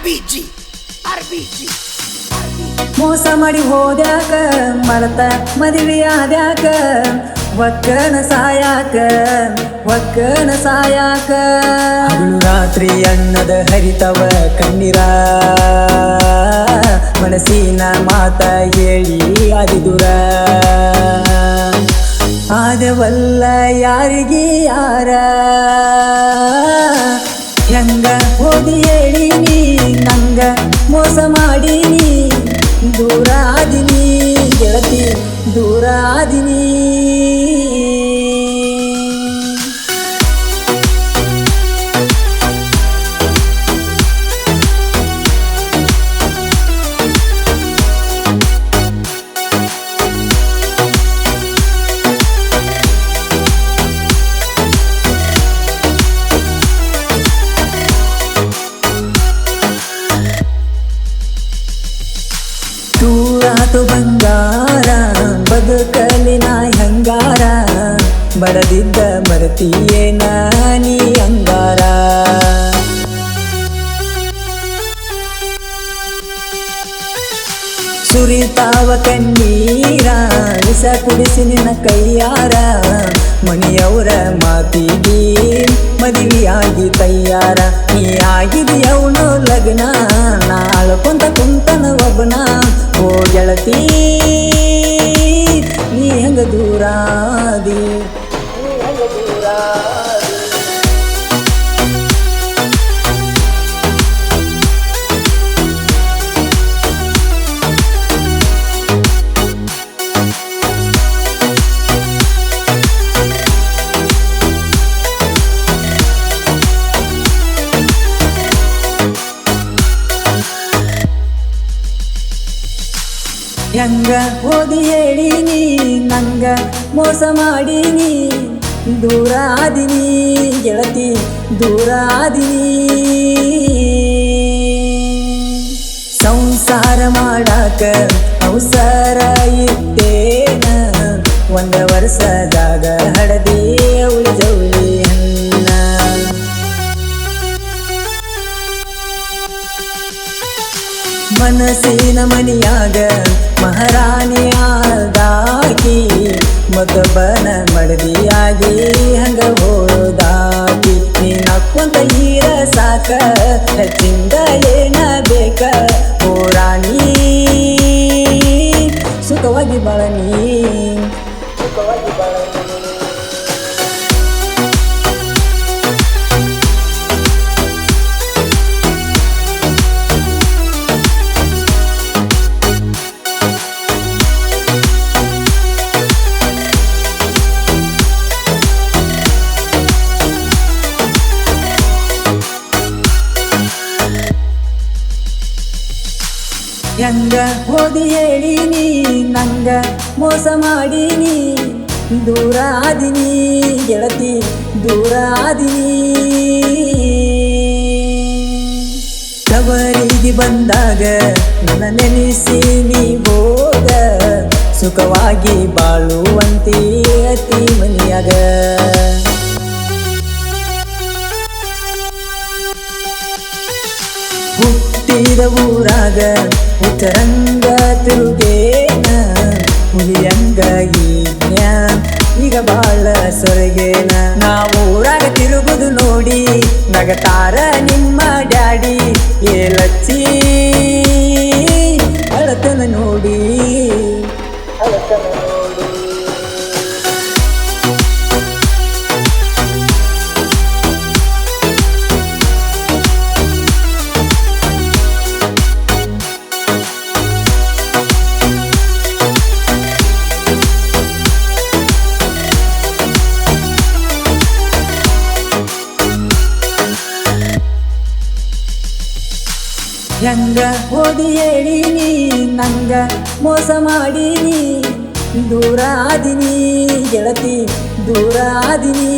ಆರ್ಬಿಜಿ ಆರ್ಬಿಜಿ ಮೋಸ ಮಾಡಿ ಹೋದ್ಯಾಕ ಮರತ ಮದುವೆಯಾದ್ಯಾಕ ಒಕ್ಕನ ಸಾಯಾಕ ಒಕ್ಕನ ಸಾಯಾಕ. ರಾತ್ರಿ ಅಣ್ಣದ ಹರಿತವ ಕಣ್ಣೀರ. ಮನಸ್ಸಿನ ಮಾತ ಹೇಳಿ ಆದಿದುರ ಆದವಲ್ಲ ಯಾರಿಗೆ ಯಾರ? ಗೆಳತಿ ದೂರ ಆದಿನಿ ತೂರಾತು ಬರದಿದ್ದ ಮರತಿಯೇನ ನೀ ಅಂಗಾರ. ಸುರಿತಾವ ಕಣ್ಣೀರ ವಿಷ ಕುಡಿಸಿ ನಿನ್ನ ಕೈಯಾರ. ಮಣಿಯವರ ಮಾತಿಗೆ ಮದುವೆಯಾಗಿ ತಯ್ಯಾರ ನೀ ಆಗಿದೆಯವನು ಲಗ್ನ ನಾಳ್ಕೊಂತ ಕುಂತನ ಒಬ್ಬನ. ಓ ಗೆಳತಿ, ನೀ ಹೆಂಗ ದೂರಾದಿ? ಹೆಂಗ ಓದಿ ಹೇಳಿ ನೀ, ನಂಗ ಮೋಸ ಮಾಡೀನಿ ದೂರ ಆದಿನಿ ಗೆಳತಿ, ದೂರ ಆದಿನಿ ಸಂಸಾರ ಮಾಡಾಕ ಅವಸರ ಇದ್ದೇನ ಒಂದ ವರ್ಷದಾಗ ಮನಸ್ಸಿನ ಮನಿಯಾಗ ಮಹಾರಾಣಿಯಾದಾಕಿ ಮತ್ತೊಬ್ಬನ ಮಡದಿಯಾಗಿ ಹಂಗ ಹೋದಾಗಿ ನೀ ನಕ್ಕೊಂತ ಹೀರ ಸಾಕ, ಹೆಚ್ಚಿಂದ ಏನ ಬೇಕ? ಓ ರಾಣಿ, ಸುಖವಾಗಿ ಬಳನಿ ಸುಖವಾಗಿ ಹೆಂಗ ಓದಿ ಹೇಳೀನಿ ನಂಗ ಮೋಸ ಮಾಡೀನಿ ದೂರ ಆದಿನಿ ಗೆಳತಿ, ದೂರ ಆದಿನಿ ತವರಿಗೆ ಬಂದಾಗ ನನ್ನ ನೆನೆಸಿ ನೀ ಹೋಗ, ಸುಖವಾಗಿ ಬಾಳುವಂತೆ ಅತಿ ಮನೆಯಾಗ. ಹುಟ್ಟಿದ ಊರಾಗ ಉತ್ತರಂಗ ತಿರುಗೇನ ಹುಲಿಯಂಗ ಈಜ್ಞ ಈಗ ಬಾಳ ಸೊರಗೇನ ನಾವು ಊರಾಗ ತಿರುಗುದು ನೋಡಿ, ನಗತಾರ ನಿಮ್ಮ ಡ್ಯಾಡಿ ಏಲಚ್ಚಿ. ಅಳತನ ನೋಡಿ. ಅಳತನ ಹೆಂಗ ಓದಿ ಹೇಳಿ ನೀ ನಂಗ ಮೋಸ ಮಾಡೀನಿ ದೂರ ಆದಿನಿ ಗೆಳತಿ ದೂರ ಆದಿನಿ